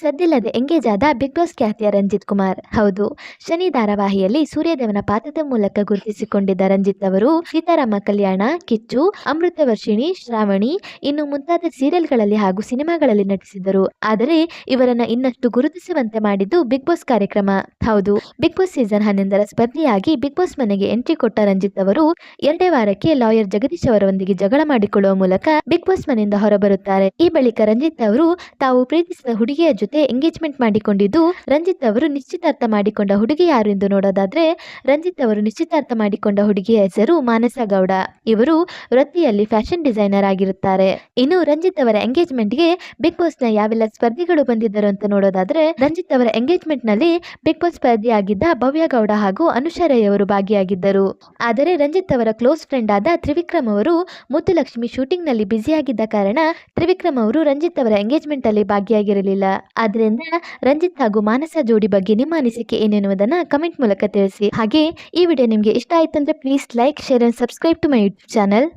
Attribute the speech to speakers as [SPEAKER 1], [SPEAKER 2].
[SPEAKER 1] ಸದ್ದಿಲ್ಲದೆ engage ಆದ big Boss ಖ್ಯಾತಿಯ ರಂಜಿತ್ ಕುಮಾರ್. ಹೌದು, ಶನಿ ಧಾರಾವಾಹಿಯಲ್ಲಿ ಸೂರ್ಯದೇವನ ಪಾತ್ರದ ಮೂಲಕ ಗುರುತಿಸಿಕೊಂಡಿದ್ದ ರಂಜಿತ್ ಅವರು ಸೀತಾರಾಮ ಕಲ್ಯಾಣ, ಕಿಚ್ಚು, ಅಮೃತ ವರ್ಷಿಣಿ, ಶ್ರಾವಣಿ, ಇನ್ನು ಮುಂತಾದ ಸೀರಿಯಲ್ಗಳಲ್ಲಿ ಹಾಗೂ ಸಿನಿಮಾಗಳಲ್ಲಿ ನಟಿಸಿದರು ಆದರೆ ಇವರನ್ನ ಇನ್ನಷ್ಟು ಗುರುತಿಸುವಂತೆ ಮಾಡಿದ್ದು ಬಿಗ್ ಬಾಸ್ ಕಾರ್ಯಕ್ರಮ. ಹೌದು, ಬಿಗ್ ಬಾಸ್ ಸೀಸನ್ ಹನ್ನೊಂದರ ಸ್ಪರ್ಧಿಯಾಗಿ ಬಿಗ್ ಬಾಸ್ ಮನೆಗೆ ಎಂಟ್ರಿ ಕೊಟ್ಟ ರಂಜಿತ್ ಅವರು ಎರಡೇ ವಾರಕ್ಕೆ ಲಾಯರ್ ಜಗದೀಶ್ ಅವರೊಂದಿಗೆ ಜಗಳ ಮಾಡಿಕೊಳ್ಳುವ ಮೂಲಕ ಬಿಗ್ ಬಾಸ್ ಮನೆಯಿಂದ ಹೊರಬರುತ್ತಾರೆ. ಈ ಬಳಿಕ ರಂಜಿತ್ ಅವರು ತಾವು ಪ್ರೀತಿಸಿದ ಹುಡುಗಿಯ ಎಂಗೇಜ್ಮೆಂಟ್ ಮಾಡಿಕೊಂಡಿದ್ದು ರಂಜಿತ್ ಅವರು ನಿಶ್ಚಿತಾರ್ಥ ಮಾಡಿಕೊಂಡ ಹುಡುಗಿ ಯಾರು ಎಂದು ನೋಡೋದಾದ್ರೆ ರಂಜಿತ್ ಅವರು ನಿಶ್ಚಿತಾರ್ಥ ಮಾಡಿಕೊಂಡ ಹುಡುಗಿಯ ಹೆಸರು ಮಾನಸ ಗೌಡ. ಇವರು ವೃತ್ತಿಯಲ್ಲಿ ಫ್ಯಾಷನ್ ಡಿಸೈನರ್ ಆಗಿರುತ್ತಾರೆ. ಇನ್ನು ರಂಜಿತ್ ಅವರ ಎಂಗೇಜ್ಮೆಂಟ್ಗೆ ಬಿಗ್ ಬಾಸ್ನ ಯಾವೆಲ್ಲ ಸ್ಪರ್ಧಿಗಳು ಬಂದಿದ್ದರು ಅಂತ ನೋಡೋದಾದ್ರೆ ರಂಜಿತ್ ಅವರ ಎಂಗೇಜ್ಮೆಂಟ್ನಲ್ಲಿ ಬಿಗ್ ಬಾಸ್ ಸ್ಪರ್ಧಿಯಾಗಿದ್ದ ಭವ್ಯ ಗೌಡ ಹಾಗೂ ಅನುಷಾ ರೈ ಅವರು ಭಾಗಿಯಾಗಿದ್ದರು. ಆದರೆ ರಂಜಿತ್ ಅವರ ಕ್ಲೋಸ್ ಫ್ರೆಂಡ್ ಆದ ತ್ರಿವಿಕ್ರಮ್ ಅವರು ಮುತ್ತುಲಕ್ಷ್ಮಿ ಶೂಟಿಂಗ್ನಲ್ಲಿ ಬ್ಯುಸಿಯಾಗಿದ್ದ ಕಾರಣ ತ್ರಿವಿಕ್ರಮ್ ಅವರು ರಂಜಿತ್ ಅವರ ಎಂಗೇಜ್ಮೆಂಟ್ ಅಲ್ಲಿ ಭಾಗಿಯಾಗಿರಲಿಲ್ಲ. ಆದ್ರಿಂದ ರಂಜಿತ್ ಹಾಗೂ ಮಾನಸ ಜೋಡಿ ಬಗ್ಗೆ ನಿಮ್ಮ ಅನಿಸಿಕೆ ಏನೆನ್ನುವುದನ್ನ ಕಮೆಂಟ್ ಮೂಲಕ ತಿಳಿಸಿ. ಹಾಗೆ ಈ ವಿಡಿಯೋ ನಿಮಗೆ ಇಷ್ಟ ಆಯ್ತಂದ್ರೆ please like share and subscribe to my YouTube channel